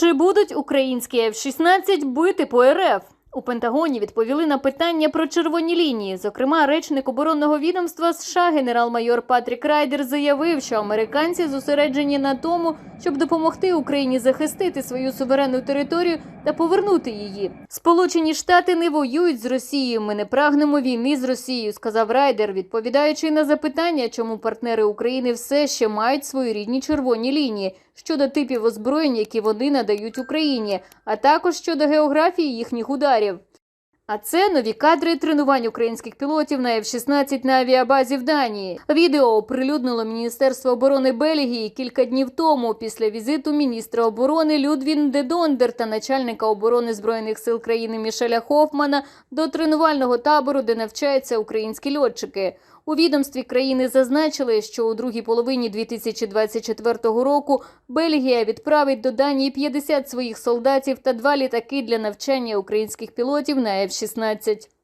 Чи будуть українські F-16 бити по РФ? У Пентагоні відповіли на питання про червоні лінії. Зокрема, речник оборонного відомства США генерал-майор Патрік Райдер заявив, що американці зосереджені на тому, щоб допомогти Україні захистити свою суверенну територію та повернути її. Сполучені Штати не воюють з Росією. Ми не прагнемо війни з Росією, сказав Райдер, відповідаючи на запитання, чому партнери України все ще мають свої рідні червоні лінії щодо типів озброєнь, які вони надають Україні, а також щодо географії їхніх ударів доларів. А це нові кадри тренувань українських пілотів на F-16 на авіабазі в Данії. Відео оприлюднило Міністерство оборони Бельгії кілька днів тому після візиту міністра оборони Людвін де Дондер та начальника оборони збройних сил країни Мішеля Хофмана до тренувального табору, де навчаються українські льотчики. У відомстві країни зазначили, що у другій половині 2024 року Бельгія відправить до Данії 50 своїх солдатів та два літаки для навчання українських пілотів на F-16. 16.